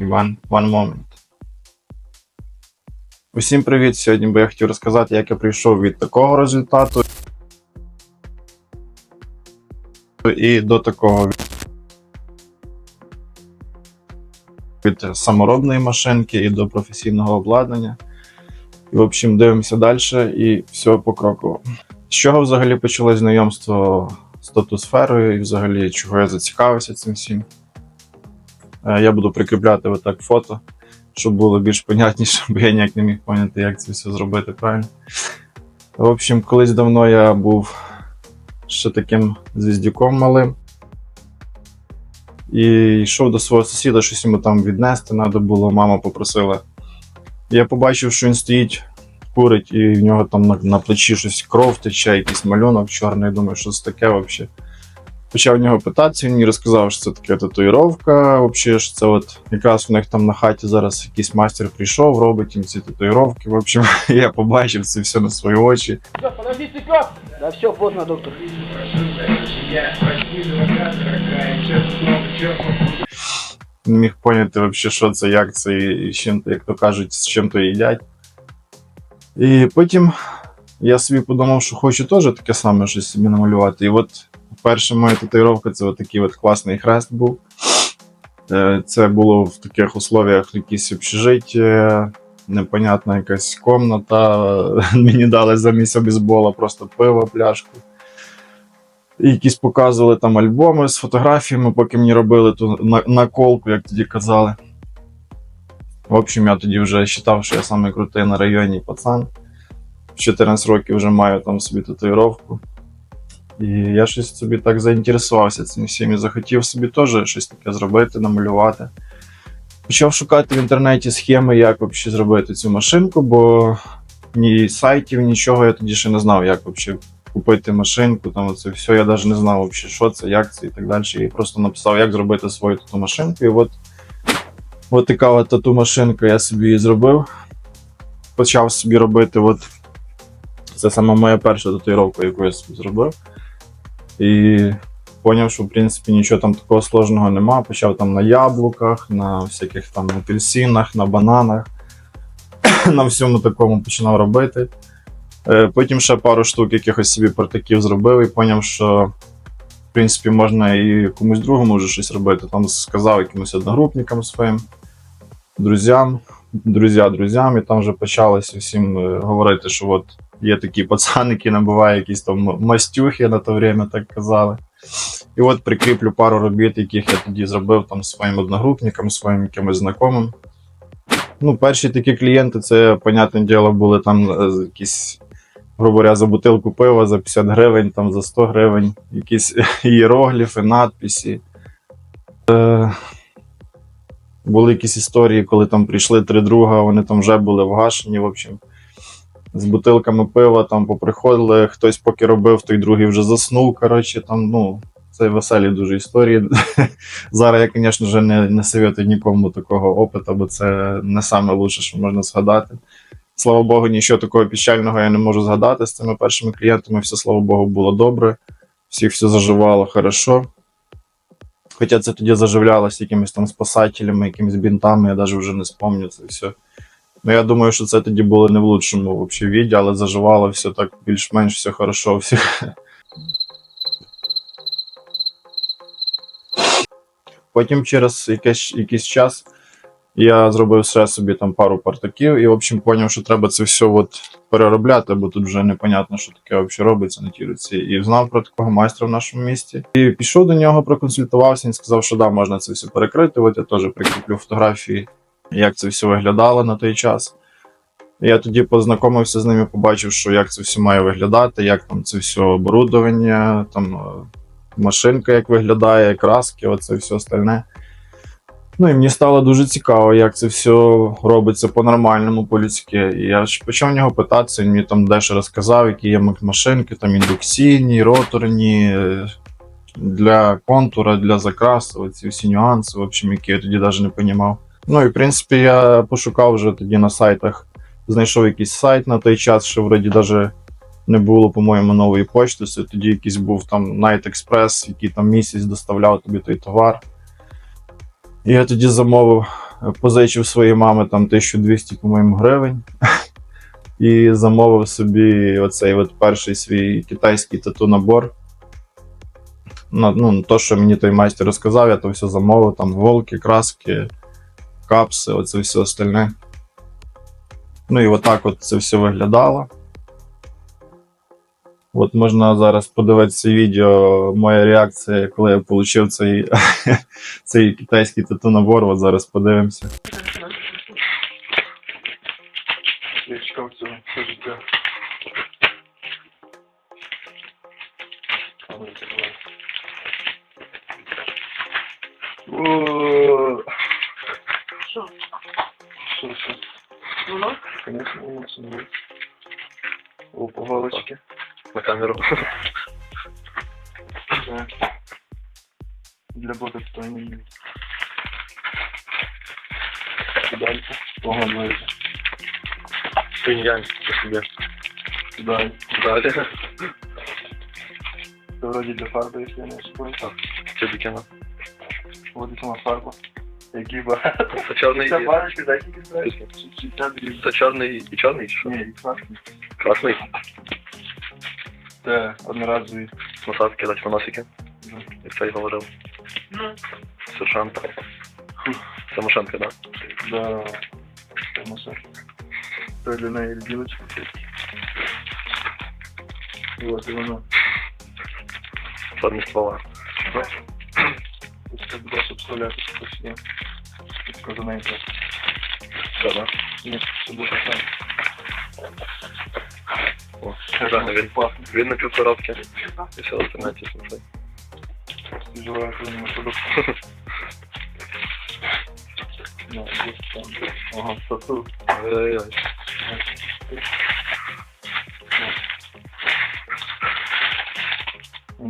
One, one moment. Усім привіт! Сьогодні би я хотів розказати, як я прийшов від такого результату і до такого від саморобної машинки і до професійного обладнання. І, в общем, дивимося далі і все покроково. З чого взагалі почалось знайомство з татусферою і взагалі чого я зацікавився цим всім? Е, Я буду прикріпляти отак фото, щоб було більш понятніше, бо я ніяк не міг поняти, як це все зробити правильно. В общем, колись давно я був ще таким звіздюком малим. І йшов до свого сусіда, щось йому там віднести треба було, мама попросила. Я побачив, що він стоїть, курить, і в нього там на, на плечі щось кров тече, якийсь малюнок чорний. Думаю, що це таке взагалі. Почав в нього питатися, він мені розказав, що це таке татуїровка, взагалі, що це от якраз у них там на хаті зараз якийсь майстер прийшов, робить їм ці татуїровки. В общем, я побачив це все на свої очі. Все, подожди, цветет! Да все, поздно, доктор. не міг поняти вообще, що це, як це, і з чим, як то кажуть, з чим то їдять. І потім я собі подумав, що хочу теж таке саме щось собі намалювати. І от перша моя татуїровка це такий от класний хрест був. Е, Це було в таких условіях якісь общежиття, непонятна якась комната. Мені дали замість обізбола просто пиво, пляшку. Якісь показували там альбоми з фотографіями, поки мені робили ту наколку, як тоді казали. В общем, я тоді вже вважав, що я самий крутий на районі пацан. В 14 років вже маю там собі татуїровку. І я щось собі так заінтересувався цим всім і захотів собі теж щось таке зробити, намалювати. Почав шукати в інтернеті схеми, як взагалі зробити цю машинку, бо ні сайтів, нічого я тоді ще не знав, як взагалі купити машинку, там це все. Я навіть не знав, вообще, що це, як це і так далі. І просто написав, як зробити свою тату машинку. І от, от така от тату машинка я собі її зробив. Почав собі робити. От, це саме моя перша татуїровка, яку я собі зробив. І поняв, що в принципі нічого там такого сложного нема. Почав там на яблуках, на всяких там апельсинах, на бананах. на всьому такому починав робити. Е, Потім ще пару штук якихось собі партаків зробив і поняв, що в принципі можна і комусь другому вже щось робити. Там сказав якимось одногрупникам своїм, друзям, друзя друзям, і там вже почалося всім е, говорити, що от є такі пацани, які набувають якісь там мастюхи на то время, так казали. І от прикріплю пару робіт, яких я тоді зробив там своїм одногрупникам, своїм якимось знайомим. Ну, перші такі клієнти, це, понятне діло, були там е, якісь грубо говоря, за бутилку пива за 50 гривень, там за 100 гривень, якісь іерогліфи, надписи. Е, були якісь історії, коли там прийшли три друга, вони там вже були вгашені. В общем, з бутилками пива там поприходили, хтось поки робив, той другий вже заснув. Коротше, там, ну, це веселі дуже історії. Зараз я, звісно, вже не, не советую нікому такого опиту, бо це не саме лучше, що можна згадати. Слава Богу, нічого такого печального я не можу згадати з цими першими клієнтами. Все, слава Богу, було добре. Всіх все заживало хорошо. Хоча це тоді заживлялося якимись там спасателями, якимись бінтами, я навіть вже не спомню це все. Ну, я думаю, що це тоді було не в лучшому вообще віді, але заживало все так більш-менш все хорошо. Все. Потім через якийсь, якийсь час я зробив ще собі там пару партаків і, в общем, поняв, що треба це все от переробляти, бо тут вже непонятно, що таке взагалі робиться на ті руці. І знав про такого майстра в нашому місті. І пішов до нього, проконсультувався. Він сказав, що да, можна це все перекрити. От я теж прикріплю фотографії, як це все виглядало на той час. Я тоді познайомився з ними, побачив, що як це все має виглядати, як там це все оборудовання, там е, машинка як виглядає, краски, оце все остальне. Ну і мені стало дуже цікаво, як це все робиться по-нормальному, по-людськи. І я ж почав в нього питатися, він мені там дещо розказав, які є машинки, там індукційні, роторні, е, для контура, для закрасу, ці всі нюанси, в общем, які я тоді навіть не розумів. Ну і в принципі я пошукав вже тоді на сайтах, знайшов якийсь сайт на той час, що вроді навіть не було, по-моєму, нової почти. Тоді якийсь був там Night Express, який там місяць доставляв тобі той товар. І я тоді замовив позичив своїй мами там 1200, по-моєму, гривень. І замовив собі оцей от перший свій китайський тату-набор. Ну, ну, то, що мені той майстер розказав, я то все замовив, там голки, краски, капси, оце все остальне. Ну і отак от це все виглядало. От можна зараз подивитися відео, моя реакція, коли я отримав цей, цей китайський тату-набор. От зараз подивимося. Я чекав цього життя. Що? Ну, Конечно, эмоционально. О, по галочке. на камеру. Да. Для бота кто не Дальше. Свиньянь по себе. Далі. Далі. Це вроді для фарби, якщо я не ошибаюсь. Чебікіна. Вот сама фарба. Які багато. Це чорний Це і... баночки, так, тільки знаєш. Це чорний і чорний чи що? Ні, і красний. Красний. Це одноразовий. Насадки дать в носики. Да. Як це й говорив. ну, Сержант. Самошенко, да? Да. Це наша. Це для неї любілочка. Вот, і воно. Формі ствола. Це буде. Тільки за неї так. Да? Ні, це буде так. О, реально, він, він на півкоробки. І все остальне тісно цей. Живая хранина продукт. Да. Ага, стату. Ой-ой-ой.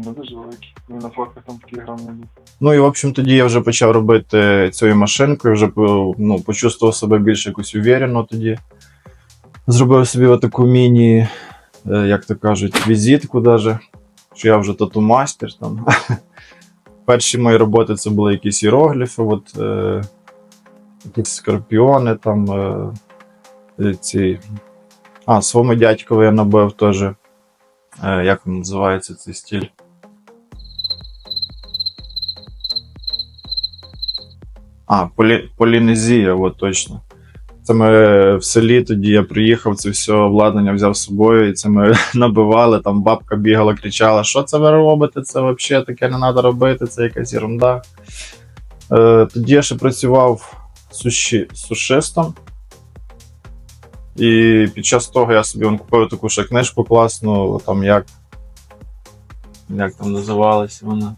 Не дуже великий. Він на фотках там такий грам не був. Ну і в общем тоді я вже почав робити цією машинкою, вже ну, почувствував себе більш якось уверенно тоді. Зробив собі таку міні, е, як то кажуть, візитку даже, що я вже тату-мастер там. Перші мої роботи це були якісь іерогліфи, от, е, якісь скорпіони, там е, е, ці. А, своєму дядькові я набив теж. Е, як називається цей стиль? А, Полі... Полінезія, от точно. Це ми в селі тоді я приїхав, це все обладнання взяв з собою, і це ми набивали. Там бабка бігала, кричала: що це ви робите? Це взагалі таке не треба робити, це якась ерунда. Е, тоді я ще працював суші... сушистом. І під час того я собі вон, купив таку ще книжку класну, там як. Як там називалася вона?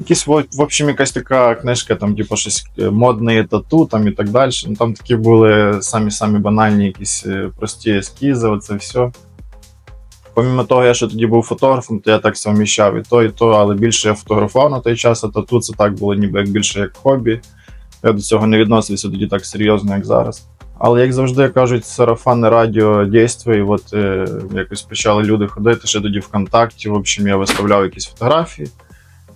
Якісь, в общем, якась така книжка, там, типу, щось е, модне тату там і так далі. Ну, там такі були самі-самі банальні, якісь е, прості ескізи, оце все. Помімо того, я ще тоді був фотографом, то я так совміщав і то, і то, але більше я фотографував на той час, а тату це так було ніби як більше як хобі. Я до цього не відносився тоді так серйозно, як зараз. Але як завжди кажуть, сарафанне радіо дійствує, і от е, якось почали люди ходити ще тоді ВКонтакті. В общем, я виставляв якісь фотографії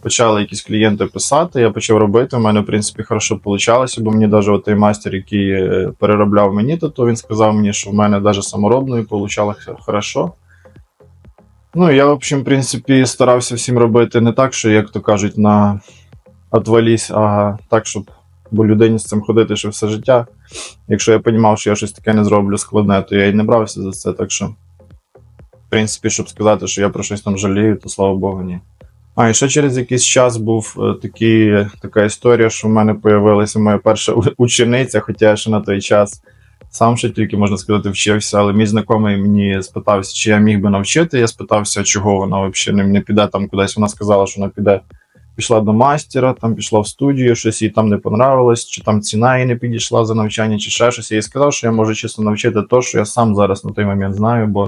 почали якісь клієнти писати, я почав робити. У мене, в принципі, хорошо вийшло, бо мені навіть той майстер, який е, переробляв мені то він сказав мені, що в мене навіть саморобною вийшло хорошо. Ну, я, в общем, в принципі, старався всім робити не так, що, як то кажуть, на отвалісь, а так, щоб бо людині з цим ходити ще все життя. Якщо я розумів, що я щось таке не зроблю складне, то я і не брався за це. Так що, в принципі, щоб сказати, що я про щось там жалію, то слава Богу, ні. А, і ще через якийсь час був е, такий, така історія, що в мене з'явилася моя перша учениця, хоча я ще на той час сам ще тільки, можна сказати, вчився, але мій знайомий мені спитався, чи я міг би навчити. Я спитався, чого вона взагалі не, піде там кудись. Вона сказала, що вона піде. Пішла до мастера, там пішла в студію, щось їй там не понравилось, чи там ціна їй не підійшла за навчання, чи ще щось. Я їй сказав, що я можу чесно навчити те, що я сам зараз на той момент знаю, бо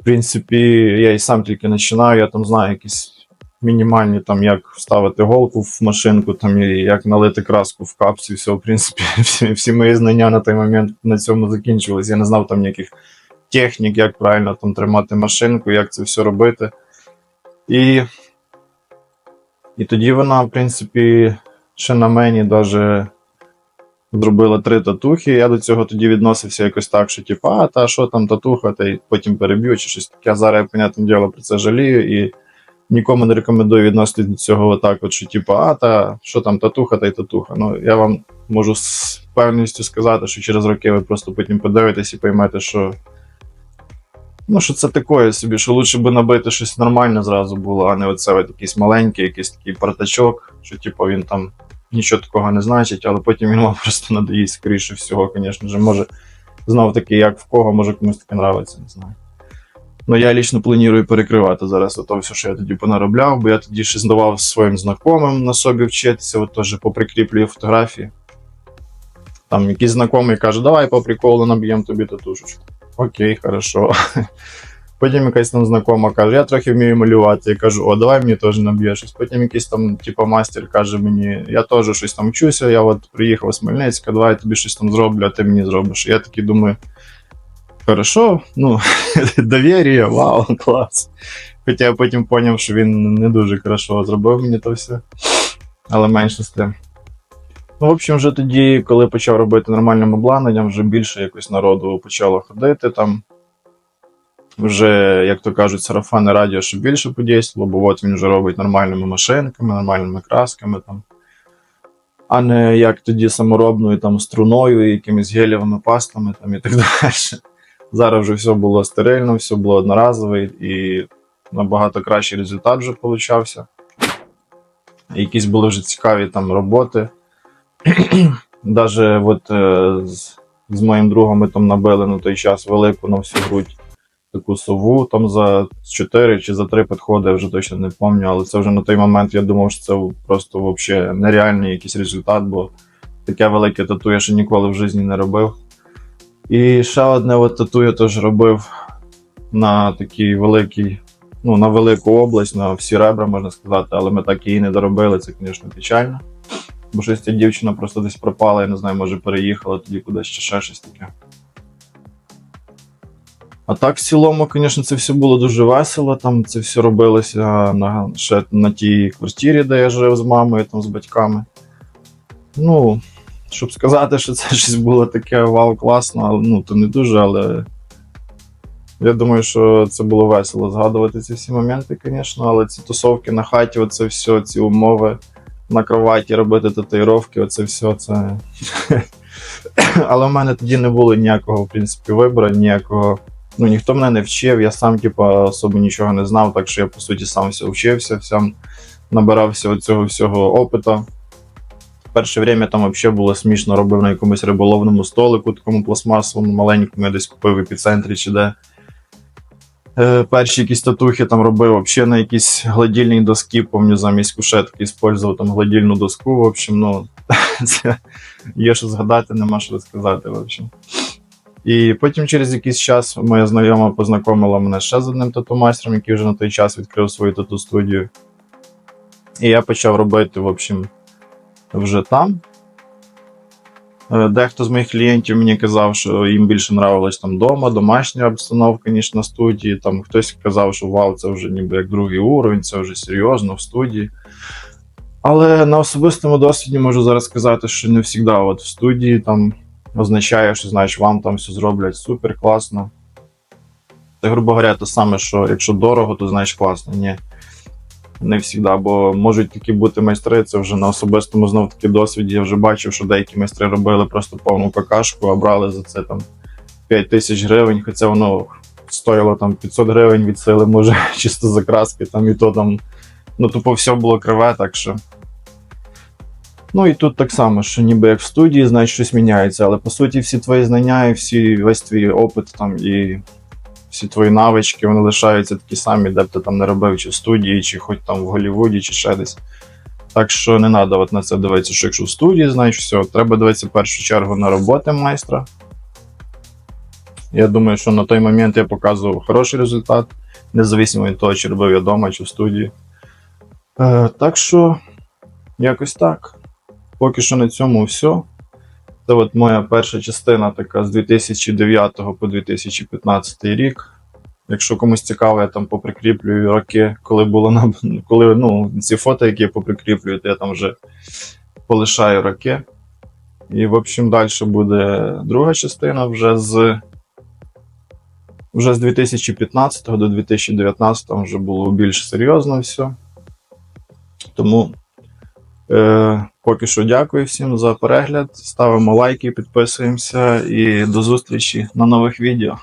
в принципі я і сам тільки починаю, я там знаю якісь мінімальні, там, як вставити голку в машинку, там, і як налити краску в капсі, все, в принципі, всі, всі мої знання на той момент на цьому закінчились. Я не знав там ніяких технік, як правильно там тримати машинку, як це все робити. І, і тоді вона, в принципі, ще на мені даже зробила три татухи. Я до цього тоді відносився якось так, що типу, а та що там татуха, та й потім переб'ю чи щось таке. Зараз я, понятне діло, про це жалію і нікому не рекомендую відноситись до цього отак, от, що типу, а та що там татуха, та й татуха. Ну, я вам можу з певністю сказати, що через роки ви просто потім подивитесь і поймете, що. Ну, що це таке собі, що лучше би набити щось нормальне зразу було, а не оце от якийсь маленький, якийсь такий партачок, що типу він там нічого такого не значить, але потім він вам просто надоїсть, скоріше всього, звісно ж, може. Знов таки, як в кого, може комусь таке нравиться, не знаю. Ну, я лічно планую перекривати зараз ото все, що я тоді понаробляв, бо я тоді ще здавав своїм знайомим на собі вчитися, от теж поприкріплюю фотографії. Там якийсь знайомий каже, давай по приколу наб'ємо тобі татушечку. Окей, хорошо. Потім якась там знайома каже, я трохи вмію малювати. Я кажу, о, давай мені теж наб'єш щось. Потім якийсь там, типу, мастер каже мені, я теж щось там вчуся, я от приїхав з Хмельницька, давай я тобі щось там зроблю, а ти мені зробиш. Я такий думаю, хорошо, ну, довір'я, вау, клас. Хоча я потім зрозумів, що він не дуже хорошо зробив мені то все. Але менше з тим. Ну, в общем, вже тоді, коли почав робити нормальним обладнанням, вже більше якось народу почало ходити там. Вже, як то кажуть, сарафанне радіо ще більше подействувало, бо от він вже робить нормальними машинками, нормальними красками там. А не як тоді саморобною там струною, якимись гелєвими пастами там і так далі. Зараз вже все було стерильно, все було одноразове і набагато кращий результат вже получався. Якісь були вже цікаві там роботи. Даже от е, з, з моїм другом ми там набили на той час велику на всю грудь таку сову там за 4 чи за 3 підходи, я вже точно не пам'ятаю, але це вже на той момент я думав, що це просто вообще нереальний якийсь результат, бо таке велике тату я ще ніколи в житті не робив. І ще одне от тату я теж робив на такий великий, ну, на велику область, на всі ребра, можна сказати, але ми так її не доробили, це, звісно, печально. Бо щось ця дівчина просто десь пропала, я не знаю, може переїхала тоді кудись чи ще щось таке. А так, в цілому, звісно, це все було дуже весело. Там це все робилося на, ще на тій квартирі, де я жив з мамою, там, з батьками. Ну, щоб сказати, що це щось було таке вау, класно, ну, то не дуже, але я думаю, що це було весело згадувати ці всі моменти, звісно, але ці тусовки на хаті, оце все, ці умови на кроваті робити татуїровки, оце все це. Але в мене тоді не було ніякого, в принципі, вибору, ніякого. Ну, ніхто мене не вчив, я сам, типа, особо нічого не знав, так що я, по суті, сам все вчився, сам набирався цього всього опиту. Перше время там взагалі було смішно, робив на якомусь риболовному столику, такому пластмасовому, маленькому, я десь купив в епіцентрі чи де. Е, перші якісь татухи там робив взагалі на якісь гладільні доски, помню, замість кушетки використовував там гладільну доску. В общем, ну, це є що згадати, нема що розказати. В общем. І потім через якийсь час моя знайома познайомила мене ще з одним тату-майстром, який вже на той час відкрив свою тату-студію. І я почав робити, в общем, вже там. Е, Дехто з моїх клієнтів мені казав, що їм більше нравилось там вдома, домашня обстановка, ніж на студії. Там хтось казав, що вау, це вже ніби як другий уровень, це вже серйозно в студії. Але на особистому досвіді можу зараз сказати, що не завжди от в студії там означає, що знаєш, вам там все зроблять супер класно. Це, грубо говоря, те саме, що якщо дорого, то знаєш класно. Ні. Не завжди, бо можуть такі бути майстри, це вже на особистому знов таки досвіді. Я вже бачив, що деякі майстри робили просто повну какашку, а брали за це там 5 тисяч гривень, хоча воно стоїло там 500 гривень від сили, може, чисто закраски, там і то там, ну тупо все було криве, так що. Ну і тут так само, що ніби як в студії, знаєш, щось міняється, але по суті всі твої знання і всі, весь твій опит там і всі твої навички, вони лишаються такі самі, де б ти там не робив, чи в студії, чи хоч там в Голлівуді, чи ще десь. Так що не треба на це дивитися, що якщо в студії, знаєш, все, треба дивитися в першу чергу на роботи майстра. Я думаю, що на той момент я показував хороший результат, незалежно від того, чи робив я вдома, чи в студії. Е, так що, якось так. Поки що на цьому все. Це от моя перша частина така з 2009 по 2015 рік. Якщо комусь цікаво, я там поприкріплюю роки, коли було на коли ну, ці фото, які я поприкріплюю, то я там вже полишаю роки. І, в общем, далі буде друга частина вже з. Вже з 2015 до 2019 вже було більш серйозно все. Тому е, поки що дякую всім за перегляд. Ставимо лайки, підписуємося і до зустрічі на нових відео.